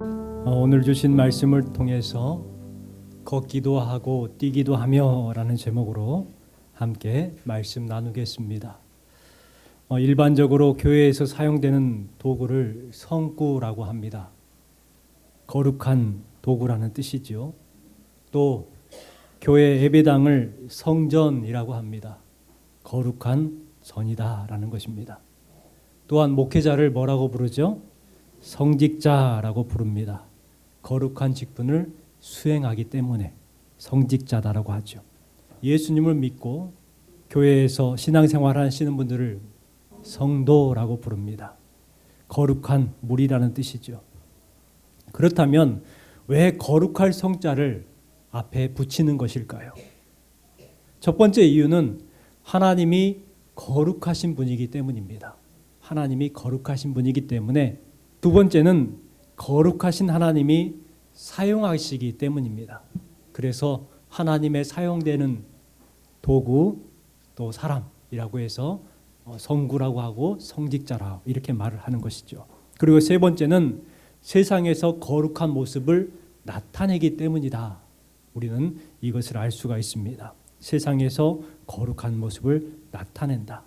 어, 오늘 주신 말씀을 통해서 걷기도 하고 뛰기도 하며라는 제목으로 함께 말씀 나누겠습니다. 어, 일반적으로 교회에서 사용되는 도구를 성구라고 합니다. 거룩한 도구라는 뜻이지요. 또 교회 예배당을 성전이라고 합니다. 거룩한 전이다라는 것입니다. 또한 목회자를 뭐라고 부르죠? 성직자라고 부릅니다. 거룩한 직분을 수행하기 때문에 성직자다라고 하죠. 예수님을 믿고 교회에서 신앙생활 하시는 분들을 성도라고 부릅니다. 거룩한 물이라는 뜻이죠. 그렇다면 왜 거룩할 성자를 앞에 붙이는 것일까요? 첫 번째 이유는 하나님이 거룩하신 분이기 때문입니다. 하나님이 거룩하신 분이기 때문에 두 번째는 거룩하신 하나님이 사용하시기 때문입니다. 그래서 하나님의 사용되는 도구 또 사람이라고 해서 어, 성구라고 하고 성직자라 이렇게 말을 하는 것이죠. 그리고 세 번째는 세상에서 거룩한 모습을 나타내기 때문이다. 우리는 이것을 알 수가 있습니다. 세상에서 거룩한 모습을 나타낸다.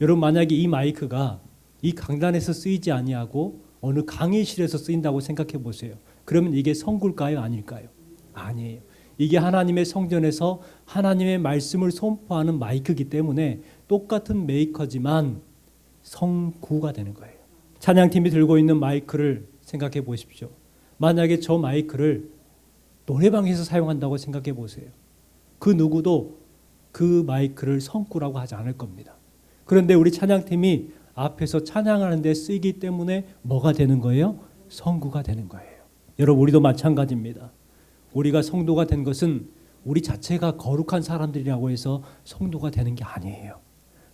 여러분 만약에 이 마이크가 이 강단에서 쓰이지 아니하고 어느 강의실에서 쓰인다고 생각해 보세요. 그러면 이게 성굴까요, 아닐까요? 아니에요. 이게 하나님의 성전에서 하나님의 말씀을 선포하는 마이크이기 때문에 똑같은 메이커지만 성구가 되는 거예요. 찬양팀이 들고 있는 마이크를 생각해 보십시오. 만약에 저 마이크를 노래방에서 사용한다고 생각해 보세요. 그 누구도 그 마이크를 성구라고 하지 않을 겁니다. 그런데 우리 찬양팀이 앞에서 찬양하는 데 쓰이기 때문에 뭐가 되는 거예요? 성구가 되는 거예요. 여러분 우리도 마찬가지입니다. 우리가 성도가 된 것은 우리 자체가 거룩한 사람들이라고 해서 성도가 되는 게 아니에요.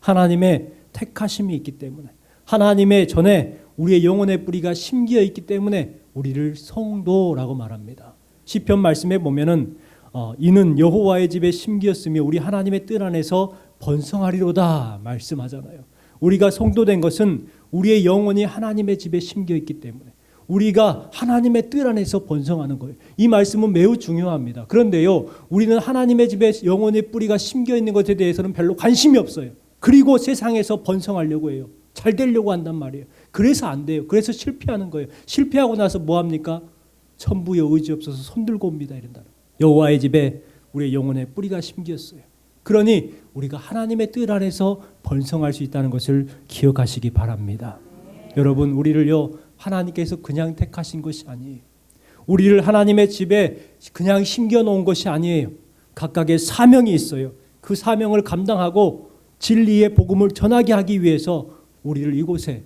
하나님의 택하심이 있기 때문에 하나님의 전에 우리의 영혼의 뿌리가 심기어 있기 때문에 우리를 성도라고 말합니다. 시편 말씀에 보면은 어, 이는 여호와의 집에 심기었으며 우리 하나님의 뜻 안에서 번성하리로다 말씀하잖아요. 우리가 성도된 것은 우리의 영혼이 하나님의 집에 심겨 있기 때문에 우리가 하나님의 뜻 안에서 번성하는 거예요. 이 말씀은 매우 중요합니다. 그런데요, 우리는 하나님의 집에 영혼의 뿌리가 심겨 있는 것에 대해서는 별로 관심이 없어요. 그리고 세상에서 번성하려고 해요. 잘 되려고 한단 말이에요. 그래서 안 돼요. 그래서 실패하는 거예요. 실패하고 나서 뭐 합니까? 천부여 의지 없어서 손 들고 옵니다. 이런다. 여호와의 집에 우리의 영혼의 뿌리가 심겼어요. 그러니 우리가 하나님의 뜻 안에서 번성할 수 있다는 것을 기억하시기 바랍니다. 여러분 우리를요 하나님께서 그냥 택하신 것이 아니에요. 우리를 하나님의 집에 그냥 심겨 놓은 것이 아니에요. 각각의 사명이 있어요. 그 사명을 감당하고 진리의 복음을 전하게 하기 위해서 우리를 이곳에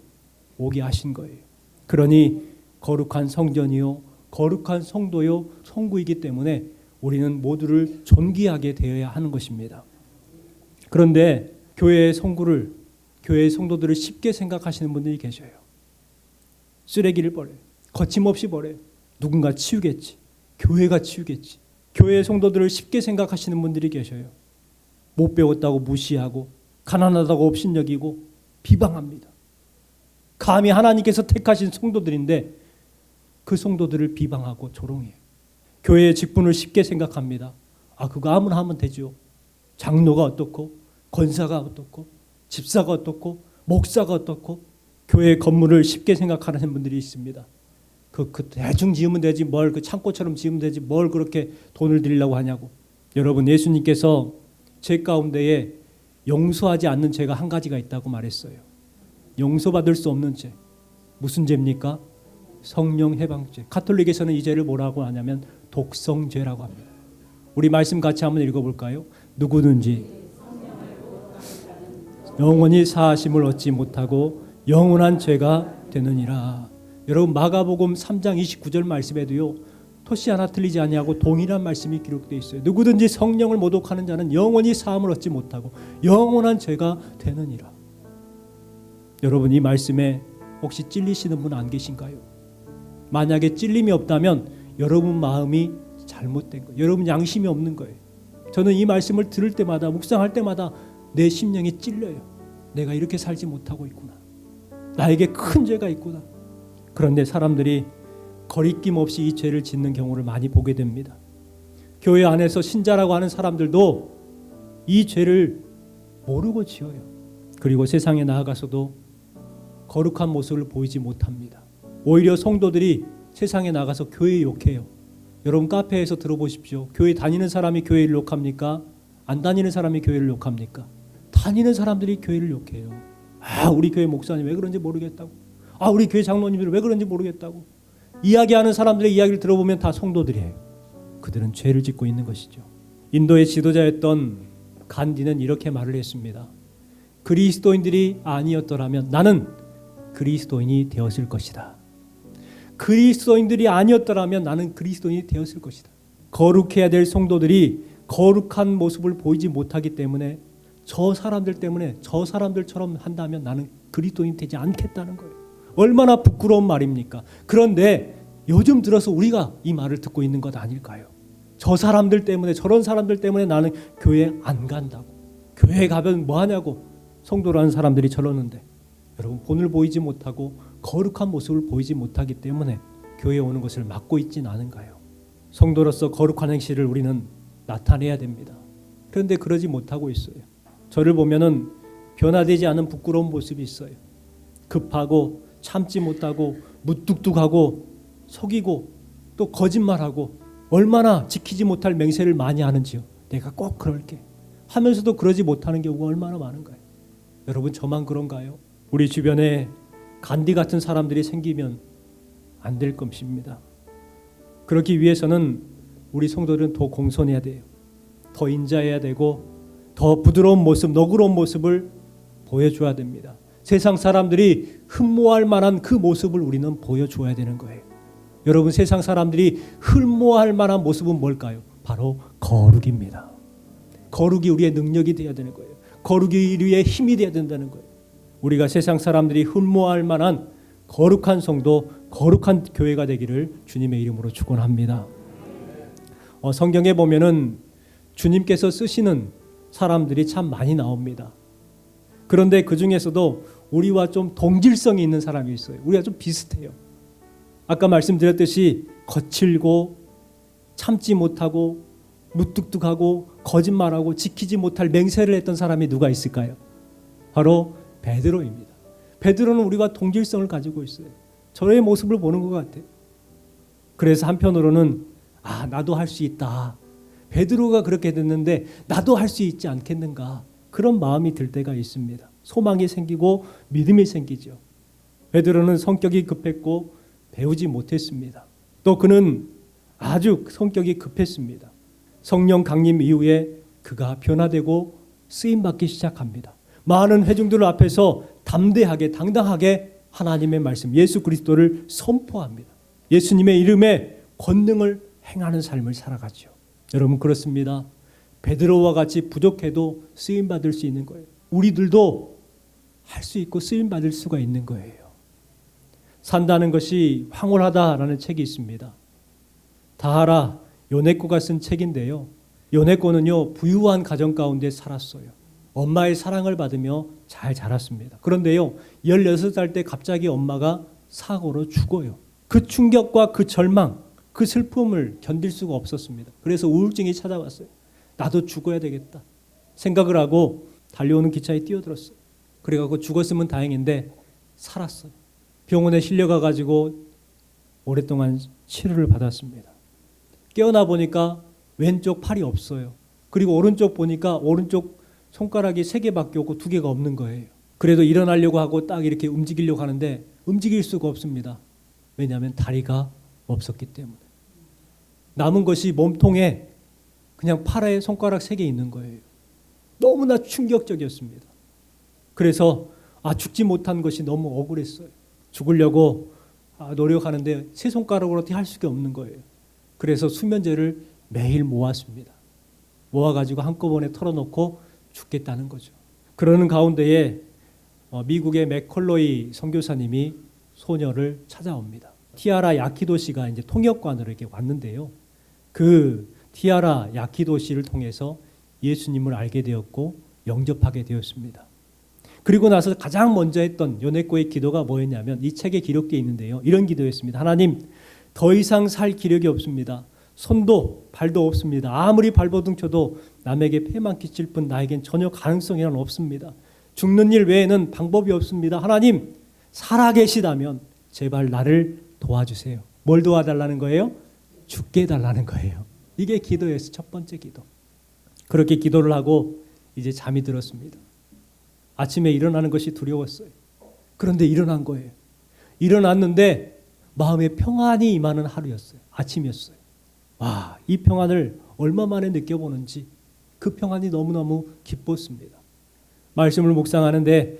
오게 하신 거예요. 그러니 거룩한 성전이요 거룩한 성도요 성구이기 때문에 우리는 모두를 존귀하게 되어야 하는 것입니다. 그런데 교회의 성구를 교회의 성도들을 쉽게 생각하시는 분들이 계셔요. 쓰레기를 버려요. 거침없이 버려요. 누군가 치우겠지. 교회가 치우겠지. 교회의 성도들을 쉽게 생각하시는 분들이 계셔요. 못 배웠다고 무시하고 가난하다고 업신여기고 비방합니다. 감히 하나님께서 택하신 성도들인데 그 성도들을 비방하고 조롱해요. 교회의 직분을 쉽게 생각합니다. 아 그거 아무나 하면 되죠. 장로가 어떻고 권사가 어떻고 집사가 어떻고 목사가 어떻고 교회 건물을 쉽게 생각하는 분들이 있습니다. 그, 그 대충 지으면 되지 뭘 그 창고처럼 지으면 되지 뭘 그렇게 돈을 들이려고 하냐고. 여러분 예수님께서 죄 가운데에 용서하지 않는 죄가 한 가지가 있다고 말했어요. 용서받을 수 없는 죄. 무슨 죄입니까? 성령 해방죄. 가톨릭에서는 이 죄를 뭐라고 하냐면 독성죄라고 합니다. 우리 말씀 같이 한번 읽어볼까요? 누구든지 영원히 사하심을 얻지 못하고 영원한 죄가 되느니라. 여러분 마가복음 3장 29절 말씀에도요. 토시 하나 틀리지 아니하고 동일한 말씀이 기록되어 있어요. 누구든지 성령을 모독하는 자는 영원히 사함을 얻지 못하고 영원한 죄가 되느니라. 여러분 이 말씀에 혹시 찔리시는 분 안 계신가요? 만약에 찔림이 없다면 여러분 마음이 잘못된 거예요. 여러분 양심이 없는 거예요. 저는 이 말씀을 들을 때마다 묵상할 때마다 내 심령이 찔려요. 내가 이렇게 살지 못하고 있구나. 나에게 큰 죄가 있구나. 그런데 사람들이 거리낌 없이 이 죄를 짓는 경우를 많이 보게 됩니다. 교회 안에서 신자라고 하는 사람들도 이 죄를 모르고 지어요. 그리고 세상에 나아가서도 거룩한 모습을 보이지 못합니다. 오히려 성도들이 세상에 나가서 교회 욕해요. 여러분 카페에서 들어보십시오. 교회 다니는 사람이 교회를 욕합니까? 안 다니는 사람이 교회를 욕합니까? 다니는 사람들이 교회를 욕해요. 아, 우리 교회 목사님 왜 그런지 모르겠다고. 아, 우리 교회 장로님들 왜 그런지 모르겠다고. 이야기하는 사람들의 이야기를 들어보면 다 성도들이에요. 그들은 죄를 짓고 있는 것이죠. 인도의 지도자였던 간디는 이렇게 말을 했습니다. 그리스도인들이 아니었더라면 나는 그리스도인이 되었을 것이다. 그리스도인들이 아니었더라면 나는 그리스도인이 되었을 것이다. 거룩해야 될 성도들이 거룩한 모습을 보이지 못하기 때문에 저 사람들 때문에 저 사람들처럼 한다면 나는 그리스도인 되지 않겠다는 거예요. 얼마나 부끄러운 말입니까? 그런데 요즘 들어서 우리가 이 말을 듣고 있는 것 아닐까요? 저 사람들 때문에 저런 사람들 때문에 나는 교회 안 간다고. 교회 가면 뭐 하냐고. 성도라는 사람들이 저러는데 여러분 본을 보이지 못하고 거룩한 모습을 보이지 못하기 때문에 교회에 오는 것을 막고 있진 않은가요? 성도로서 거룩한 행실을 우리는 나타내야 됩니다. 그런데 그러지 못하고 있어요. 저를 보면은 변화되지 않은 부끄러운 모습이 있어요. 급하고 참지 못하고 무뚝뚝하고 속이고 또 거짓말하고 얼마나 지키지 못할 맹세를 많이 하는지요. 내가 꼭 그럴게 하면서도 그러지 못하는 경우가 얼마나 많은가요? 여러분 저만 그런가요? 우리 주변에 간디 같은 사람들이 생기면 안 될 것입니다. 그렇기 위해서는 우리 성도들은 더 공손해야 돼요. 더 인자해야 되고 더 부드러운 모습, 너그러운 모습을 보여줘야 됩니다. 세상 사람들이 흠모할 만한 그 모습을 우리는 보여줘야 되는 거예요. 여러분 세상 사람들이 흠모할 만한 모습은 뭘까요? 바로 거룩입니다. 거룩이 우리의 능력이 되어야 되는 거예요. 거룩이 우리의 힘이 되어야 된다는 거예요. 우리가 세상 사람들이 흠모할 만한 거룩한 성도, 거룩한 교회가 되기를 주님의 이름으로 축원합니다. 어, 성경에 보면은 주님께서 쓰시는 사람들이 참 많이 나옵니다. 그런데 그 중에서도 우리와 좀 동질성이 있는 사람이 있어요. 우리가 좀 비슷해요. 아까 말씀드렸듯이 거칠고 참지 못하고 무뚝뚝하고 거짓말하고 지키지 못할 맹세를 했던 사람이 누가 있을까요? 바로 베드로입니다. 베드로는 우리가 동질성을 가지고 있어요. 저의 모습을 보는 것 같아요. 그래서 한편으로는 아 나도 할 수 있다. 베드로가 그렇게 됐는데 나도 할 수 있지 않겠는가 그런 마음이 들 때가 있습니다. 소망이 생기고 믿음이 생기죠. 베드로는 성격이 급했고 배우지 못했습니다. 또 그는 아주 성격이 급했습니다. 성령 강림 이후에 그가 변화되고 쓰임 받기 시작합니다. 많은 회중들 앞에서 담대하게 당당하게 하나님의 말씀 예수 그리스도를 선포합니다. 예수님의 이름에 권능을 행하는 삶을 살아가죠. 여러분 그렇습니다. 베드로와 같이 부족해도 쓰임 받을 수 있는 거예요. 우리들도 할 수 있고 쓰임 받을 수가 있는 거예요. 산다는 것이 황홀하다라는 책이 있습니다. 다하라 요네코가 쓴 책인데요. 요네코는요 부유한 가정 가운데 살았어요. 엄마의 사랑을 받으며 잘 자랐습니다. 그런데요 16살 때 갑자기 엄마가 사고로 죽어요. 그 충격과 그 절망, 그 슬픔을 견딜 수가 없었습니다. 그래서 우울증이 찾아왔어요. 나도 죽어야 되겠다 생각을 하고 달려오는 기차에 뛰어들었어요. 그래갖고 죽었으면 다행인데 살았어요. 병원에 실려가 가지고 오랫동안 치료를 받았습니다. 깨어나 보니까 왼쪽 팔이 없어요. 그리고 오른쪽 보니까 오른쪽 손가락이 세 개밖에 없고 두 개가 없는 거예요. 그래도 일어나려고 하고 딱 이렇게 움직이려고 하는데 움직일 수가 없습니다. 왜냐하면 다리가 없었기 때문에. 남은 것이 몸통에 그냥 팔에 손가락 세 개 있는 거예요. 너무나 충격적이었습니다. 그래서 아 죽지 못한 것이 너무 억울했어요. 죽으려고 아, 노력하는데 세 손가락으로 어떻게 할 수가 없는 거예요. 그래서 수면제를 매일 모았습니다. 모아가지고 한꺼번에 털어놓고 죽겠다는 거죠. 그러는 가운데에 어, 미국의 맥컬로이 선교사님이 소녀를 찾아옵니다. 티아라 야키도 씨가 이제 통역관으로 이렇게 왔는데요. 그 티아라 야키도 씨를 통해서 예수님을 알게 되었고 영접하게 되었습니다. 그리고 나서 가장 먼저 했던 요네코의 기도가 뭐였냐면 이 책에 기록되어 있는데요. 이런 기도였습니다. 하나님, 더 이상 살 기력이 없습니다. 손도 발도 없습니다. 아무리 발버둥 쳐도 남에게 폐만 끼칠 뿐 나에겐 전혀 가능성이란 없습니다. 죽는 일 외에는 방법이 없습니다. 하나님 살아계시다면 제발 나를 도와주세요. 뭘 도와달라는 거예요? 죽게 해달라는 거예요. 이게 기도였어요. 첫 번째 기도. 그렇게 기도를 하고 이제 잠이 들었습니다. 아침에 일어나는 것이 두려웠어요. 그런데 일어난 거예요. 일어났는데 마음에 평안이 임하는 하루였어요. 아침이었어요. 와, 이 평안을 얼마 만에 느껴보는지 그 평안이 너무너무 기뻤습니다. 말씀을 묵상하는데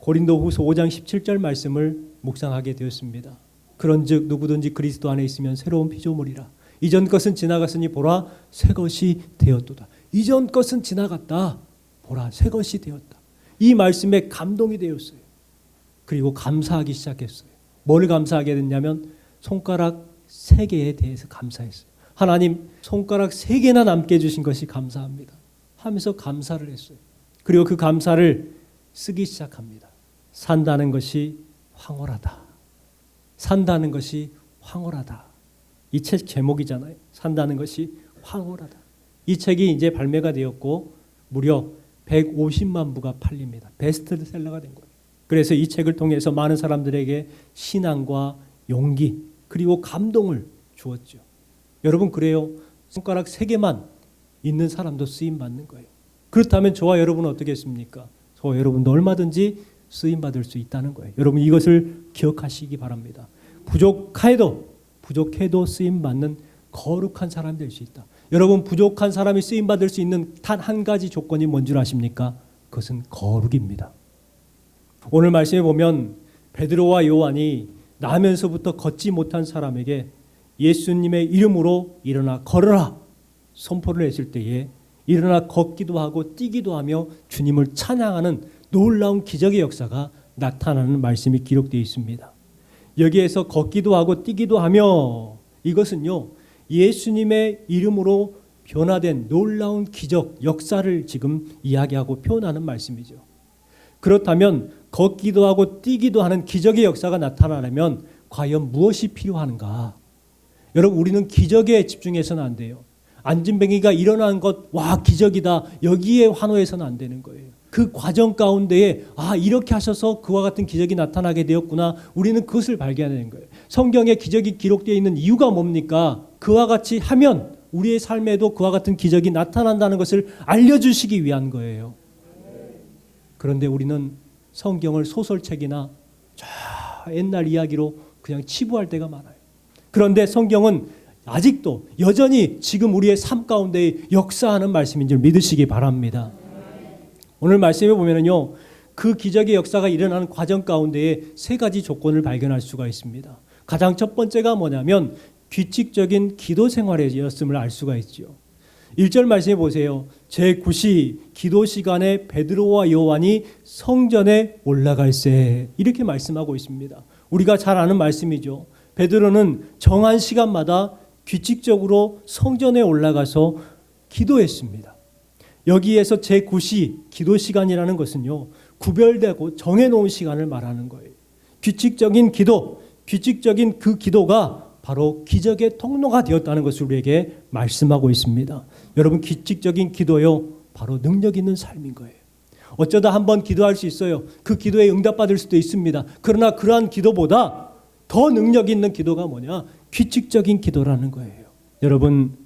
고린도 후서 5장 17절 말씀을 묵상하게 되었습니다. 그런즉 누구든지 그리스도 안에 있으면 새로운 피조물이라 이전 것은 지나갔으니 보라 새 것이 되었도다. 이전 것은 지나갔다. 보라 새 것이 되었다. 이 말씀에 감동이 되었어요. 그리고 감사하기 시작했어요. 뭘 감사하게 됐냐면 손가락 세 개에 대해서 감사했어요. 하나님 손가락 세 개나 남게 해 주신 것이 감사합니다. 하면서 감사를 했어요. 그리고 그 감사를 쓰기 시작합니다. 산다는 것이 황홀하다. 산다는 것이 황홀하다. 이 책 제목이잖아요. 산다는 것이 황홀하다. 이 책이 이제 발매가 되었고 무려 150만 부가 팔립니다. 베스트셀러가 된 거예요. 그래서 이 책을 통해서 많은 사람들에게 신앙과 용기 그리고 감동을 주었죠. 여러분 그래요. 손가락 세 개만 있는 사람도 쓰임 받는 거예요. 그렇다면 저와 여러분은 어떻겠습니까? 저와 여러분도 얼마든지 쓰임 받을 수 있다는 거예요. 여러분 이것을 기억하시기 바랍니다. 부족해도 부족해도 쓰임 받는 거룩한 사람 될수 있다. 여러분 부족한 사람이 쓰임 받을 수 있는 단 한 가지 조건이 뭔 줄 아십니까? 그것은 거룩입니다. 오늘 말씀에 보면 베드로와 요한이 나면서부터 걷지 못한 사람에게 예수님의 이름으로 일어나 걸어라 선포를 했을 때에 일어나 걷기도 하고 뛰기도 하며 주님을 찬양하는 놀라운 기적의 역사가 나타나는 말씀이 기록되어 있습니다. 여기에서 걷기도 하고 뛰기도 하며 이것은요 예수님의 이름으로 변화된 놀라운 기적 역사를 지금 이야기하고 표현하는 말씀이죠. 그렇다면 걷기도 하고 뛰기도 하는 기적의 역사가 나타나려면 과연 무엇이 필요한가? 여러분 우리는 기적에 집중해서는 안 돼요. 안진뱅이가 일어난 것, 와 기적이다. 여기에 환호해서는 안 되는 거예요. 그 과정 가운데에 아 이렇게 하셔서 그와 같은 기적이 나타나게 되었구나. 우리는 그것을 발견하는 거예요. 성경에 기적이 기록되어 있는 이유가 뭡니까? 그와 같이 하면 우리의 삶에도 그와 같은 기적이 나타난다는 것을 알려주시기 위한 거예요. 그런데 우리는 성경을 소설책이나 저 옛날 이야기로 그냥 치부할 때가 많아요. 그런데 성경은 아직도 여전히 지금 우리의 삶 가운데 역사하는 말씀인 줄 믿으시기 바랍니다. 오늘 말씀에 보면은요. 그 기적의 역사가 일어나는 과정 가운데에 세 가지 조건을 발견할 수가 있습니다. 가장 첫 번째가 뭐냐면 규칙적인 기도 생활이었음을 알 수가 있죠. 1절 말씀해 보세요. 제9시 기도 시간에 베드로와 요한이 성전에 올라갈세 이렇게 말씀하고 있습니다. 우리가 잘 아는 말씀이죠. 베드로는 정한 시간마다 규칙적으로 성전에 올라가서 기도했습니다. 여기에서 제 9시 기도 시간이라는 것은요. 구별되고 정해 놓은 시간을 말하는 거예요. 규칙적인 기도, 규칙적인 그 기도가 바로 기적의 통로가 되었다는 것을 우리에게 말씀하고 있습니다. 여러분 규칙적인 기도요 바로 능력 있는 삶인 거예요. 어쩌다 한번 기도할 수 있어요. 그 기도에 응답받을 수도 있습니다. 그러나 그러한 기도보다 더 능력 있는 기도가 뭐냐? 규칙적인 기도라는 거예요. 여러분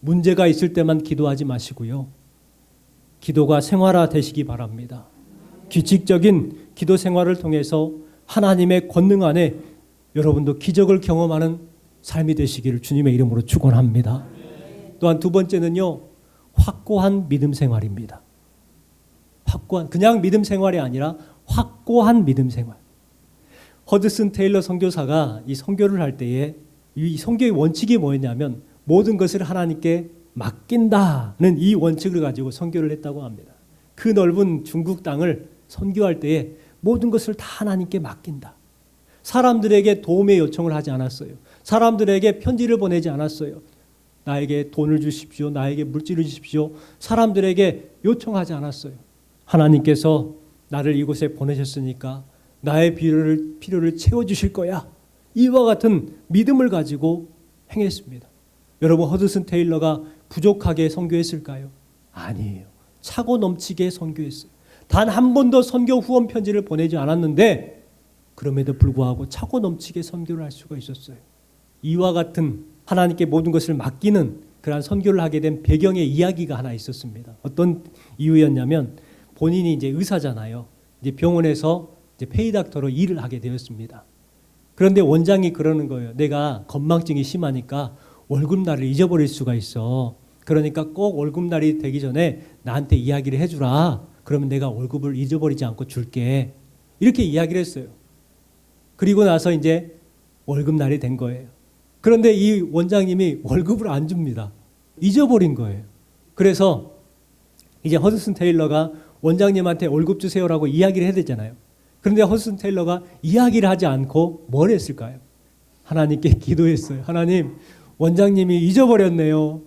문제가 있을 때만 기도하지 마시고요. 기도가 생활화 되시기 바랍니다. 규칙적인 기도 생활을 통해서 하나님의 권능 안에 여러분도 기적을 경험하는 삶이 되시기를 주님의 이름으로 축원합니다. 또한 두 번째는요. 확고한 믿음 생활입니다. 확고한 그냥 믿음 생활이 아니라 확고한 믿음 생활. 허드슨 테일러 선교사가 이 선교를 할 때에 이 선교의 원칙이 뭐였냐면 모든 것을 하나님께 맡긴다는 이 원칙을 가지고 선교를 했다고 합니다. 그 넓은 중국 땅을 선교할 때에 모든 것을 다 하나님께 맡긴다. 사람들에게 도움의 요청을 하지 않았어요. 사람들에게 편지를 보내지 않았어요. 나에게 돈을 주십시오. 나에게 물질을 주십시오. 사람들에게 요청하지 않았어요. 하나님께서 나를 이곳에 보내셨으니까 나의 필요를, 필요를 채워주실 거야. 이와 같은 믿음을 가지고 행했습니다. 여러분 허드슨 테일러가 부족하게 선교했을까요? 아니에요. 차고 넘치게 선교했어요. 단 한 번도 선교 후원 편지를 보내지 않았는데 그럼에도 불구하고 차고 넘치게 선교를 할 수가 있었어요. 이와 같은 하나님께 모든 것을 맡기는 그러한 선교를 하게 된 배경의 이야기가 하나 있었습니다. 어떤 이유였냐면 본인이 이제 의사잖아요. 이제 병원에서 이제 페이닥터로 일을 하게 되었습니다. 그런데 원장이 그러는 거예요. 내가 건망증이 심하니까 월급날을 잊어버릴 수가 있어. 그러니까 꼭 월급날이 되기 전에 나한테 이야기를 해주라. 그러면 내가 월급을 잊어버리지 않고 줄게. 이렇게 이야기를 했어요. 그리고 나서 이제 월급날이 된 거예요. 그런데 이 원장님이 월급을 안 줍니다. 잊어버린 거예요. 그래서 이제 허드슨 테일러가 원장님한테 월급 주세요라고 이야기를 해야 되잖아요. 그런데 허드슨 테일러가 이야기를 하지 않고 뭘 했을까요? 하나님께 기도했어요. 하나님, 원장님이 잊어버렸네요.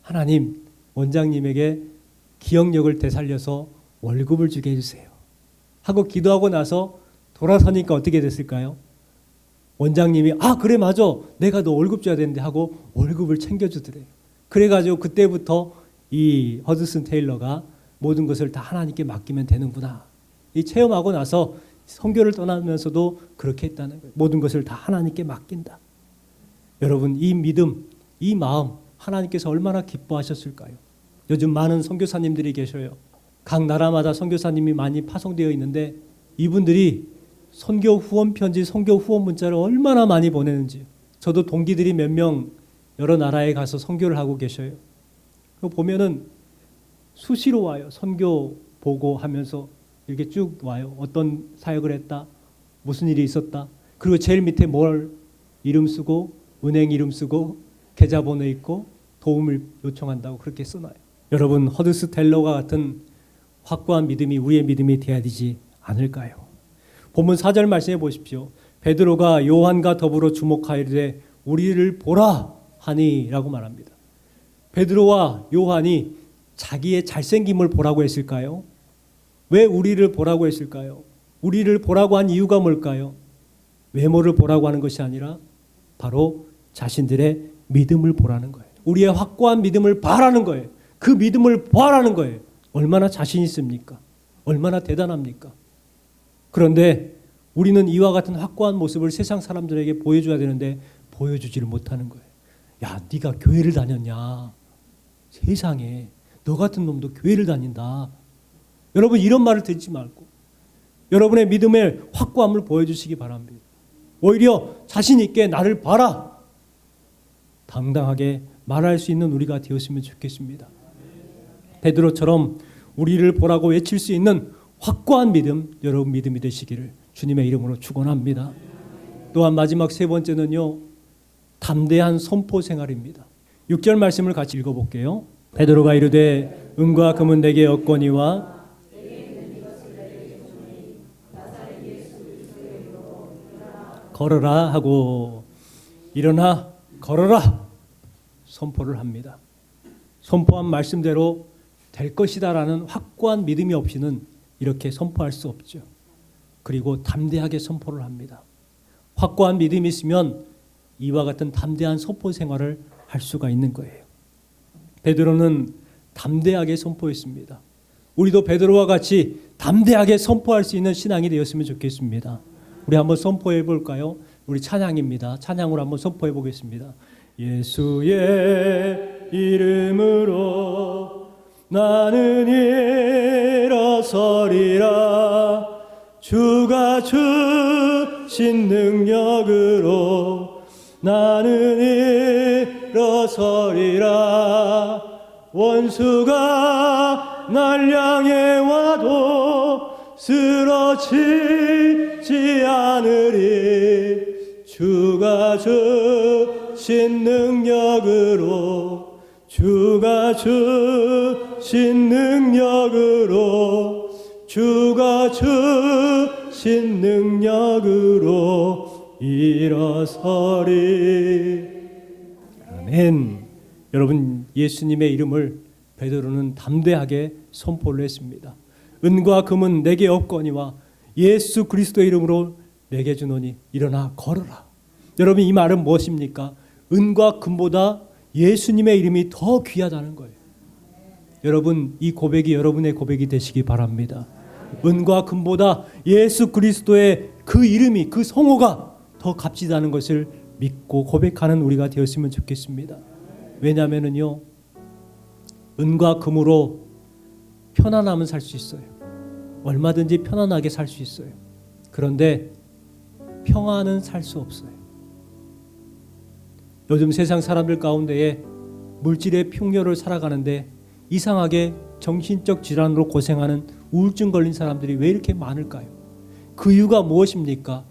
하나님, 원장님에게 기억력을 되살려서 월급을 주게 해주세요. 하고 기도하고 나서 돌아서니까 어떻게 됐을까요? 원장님이 아 그래 맞아 내가 너 월급 줘야 되는데 하고 월급을 챙겨주더래요. 그래가지고 그때부터 이 허드슨 테일러가 모든 것을 다 하나님께 맡기면 되는구나. 이 체험하고 나서 성교를 떠나면서도 그렇게 했다는 거예요. 모든 것을 다 하나님께 맡긴다. 여러분 이 믿음, 이 마음 하나님께서 얼마나 기뻐하셨을까요? 요즘 많은 선교사님들이 계셔요. 각 나라마다 선교사님이 많이 파송되어 있는데 이분들이 선교 후원 편지, 선교 후원 문자를 얼마나 많이 보내는지. 저도 동기들이 몇 명 여러 나라에 가서 선교를 하고 계셔요. 그 보면은 수시로 와요. 선교 보고 하면서 이렇게 쭉 와요. 어떤 사역을 했다. 무슨 일이 있었다. 그리고 제일 밑에 뭘 이름 쓰고 은행 이름 쓰고 계좌번호 있고 도움을 요청한다고 그렇게 써놔요. 여러분 허드스 텔러와 같은 확고한 믿음이 우리의 믿음이 되어야 되지 않을까요? 본문 4절 말씀해 보십시오. 베드로가 요한과 더불어 주목하이르되 우리를 보라 하니라고 말합니다. 베드로와 요한이 자기의 잘생김을 보라고 했을까요? 왜 우리를 보라고 했을까요? 우리를 보라고 한 이유가 뭘까요? 외모를 보라고 하는 것이 아니라 바로 자신들의 믿음을 보라는 거예요. 우리의 확고한 믿음을 바라는 거예요. 그 믿음을 보라는 거예요. 얼마나 자신 있습니까? 얼마나 대단합니까? 그런데 우리는 이와 같은 확고한 모습을 세상 사람들에게 보여줘야 되는데 보여주지를 못하는 거예요. 야, 네가 교회를 다녔냐? 세상에 너 같은 놈도 교회를 다닌다. 여러분 이런 말을 듣지 말고 여러분의 믿음의 확고함을 보여주시기 바랍니다. 오히려 자신 있게 나를 봐라. 당당하게 말할 수 있는 우리가 되었으면 좋겠습니다. 베드로처럼 우리를 보라고 외칠 수 있는 확고한 믿음, 여러분 믿음이 되시기를 주님의 이름으로 축원합니다. 또한 마지막 세 번째는요. 담대한 선포 생활입니다. 6절 말씀을 같이 읽어 볼게요. 베드로가 이르되 은과 금은 내게 없거니와 걸어라 하고 일어나 걸어라 선포를 합니다. 선포한 말씀대로 될 것이다라는 확고한 믿음이 없이는 이렇게 선포할 수 없죠. 그리고 담대하게 선포를 합니다. 확고한 믿음이 있으면 이와 같은 담대한 선포 생활을 할 수가 있는 거예요. 베드로는 담대하게 선포했습니다. 우리도 베드로와 같이 담대하게 선포할 수 있는 신앙이 되었으면 좋겠습니다. 우리 한번 선포해 볼까요? 우리 찬양입니다. 찬양으로 한번 선포해 보겠습니다. 예수의 이름으로 나는 일어서리라 주가 주신 능력으로 나는 일어서리라 원수가 날 향해 와도 쓰러지지 않으리 주가 주신 능력으로 주가 주신 능력으로 주가 주신 능력으로 일어서리 아멘. 여러분 예수님의 이름을 베드로는 담대하게 선포를 했습니다. 은과 금은 내게 없거니와 예수 그리스도의 이름으로 내게 주노니 일어나 걸어라. 여러분 이 말은 무엇입니까? 은과 금보다 예수님의 이름이 더 귀하다는 거예요. 여러분 이 고백이 여러분의 고백이 되시기 바랍니다. 은과 금보다 예수 그리스도의 그 이름이 그 성호가 더 값지다는 것을 믿고 고백하는 우리가 되었으면 좋겠습니다. 왜냐하면은요 은과 금으로 편안함은 살수 있어요. 얼마든지 편안하게 살 수 있어요. 그런데 평안은 살수 없어요. 요즘 세상 사람들 가운데에 물질의 풍요를 살아가는데 이상하게 정신적 질환으로 고생하는 우울증 걸린 사람들이 왜 이렇게 많을까요? 그 이유가 무엇입니까?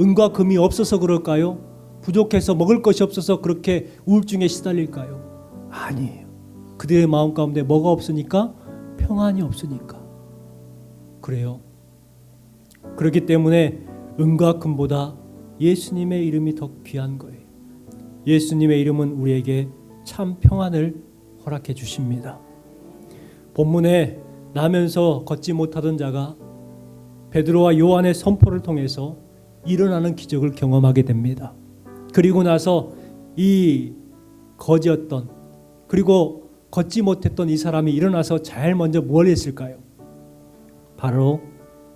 은과 금이 없어서 그럴까요? 부족해서 먹을 것이 없어서 그렇게 우울증에 시달릴까요? 아니에요. 그들의 마음 가운데 뭐가 없으니까 평안이 없으니까. 그래요. 그렇기 때문에 은과 금보다 예수님의 이름이 더 귀한 거예요. 예수님의 이름은 우리에게 참 평안을 허락해 주십니다. 본문에 나면서 걷지 못하던 자가 베드로와 요한의 선포를 통해서 일어나는 기적을 경험하게 됩니다. 그리고 나서 이 거지였던 그리고 걷지 못했던 이 사람이 일어나서 제일 먼저 뭘 했을까요? 바로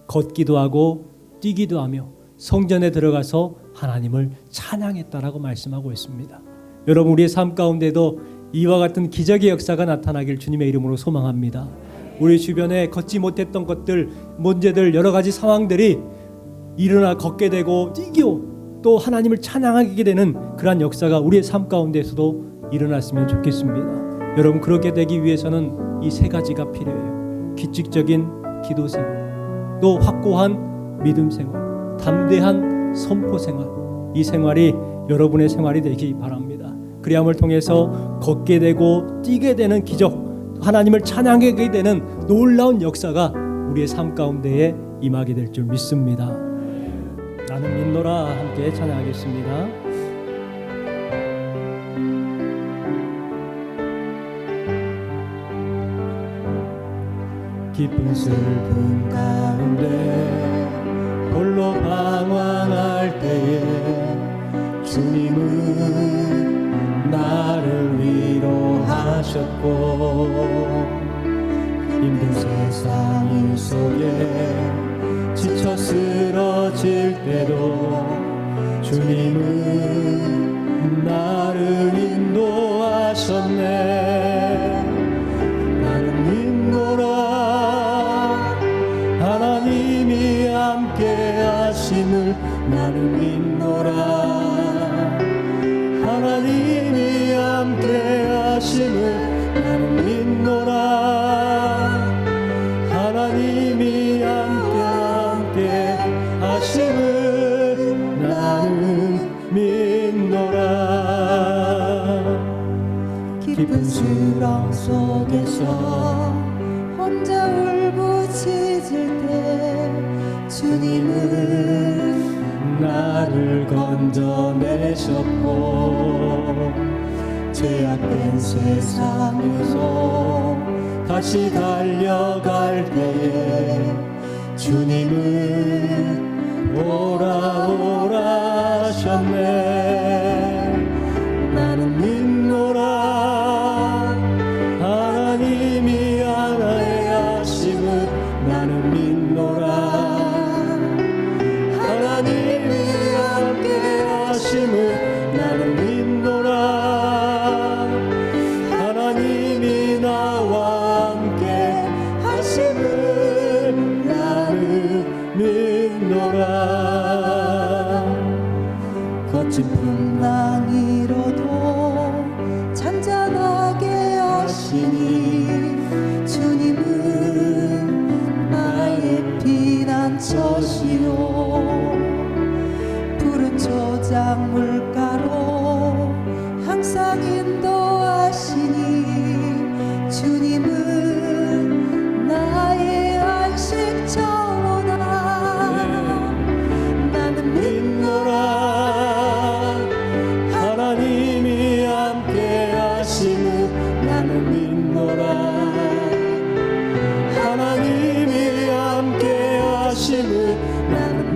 걷기도 하고 뛰기도 하며 성전에 들어가서 하나님을 찬양했다라고 말씀하고 있습니다. 여러분 우리의 삶 가운데도 이와 같은 기적의 역사가 나타나길 주님의 이름으로 소망합니다. 우리 주변에 걷지 못했던 것들, 문제들, 여러 가지 상황들이 일어나 걷게 되고 뛰고 또 하나님을 찬양하게 되는 그러한 역사가 우리의 삶 가운데서도 일어났으면 좋겠습니다. 여러분 그렇게 되기 위해서는 이 세 가지가 필요해요. 규칙적인 기도 생활, 또 확고한 믿음 생활, 담대한 선포 생활. 이 생활이 여러분의 생활이 되기 바랍니다. 그리함을 통해서 걷게 되고 뛰게 되는 기적, 하나님을 찬양하게 되는 놀라운 역사가 우리의 삶 가운데에 임하게 될 줄 믿습니다. 나는 믿노라 함께 찬양하겠습니다. 깊은 슬픔 가 주님은 나를 위로하셨고 힘든 세상 일 속에 지쳐 쓰러질 때도 주님은 나를 인도하셨네 믿노라. 깊은 수렁 속에서 혼자 울부짖을 때 주님은 나를 건져내셨고 죄악된 세상에서 다시 달려갈 때에 주님은 오라 오라 하셨네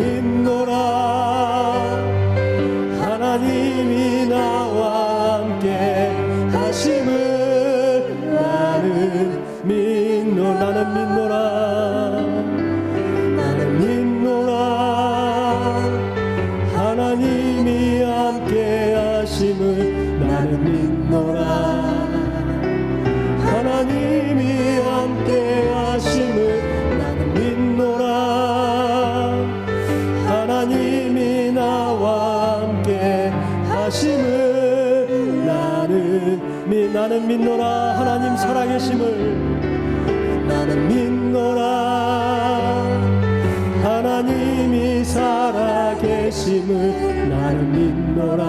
in 믿노라.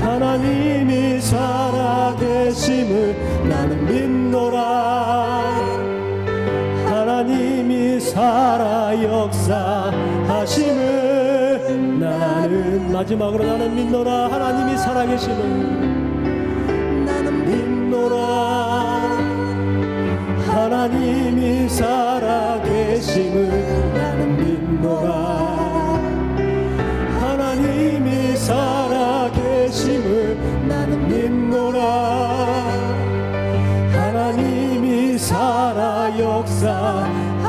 하나님이 살아계심을 나는 믿노라. 하나님이 살아 역사하심을 나는 마지막으로 나는 믿노라. 하나님이 살아계심을 나는 믿노라. 하나님이 살아계심을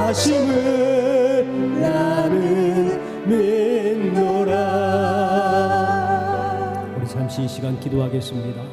역사하심을 나는 믿노라. 우리 잠시 이 시간 기도하겠습니다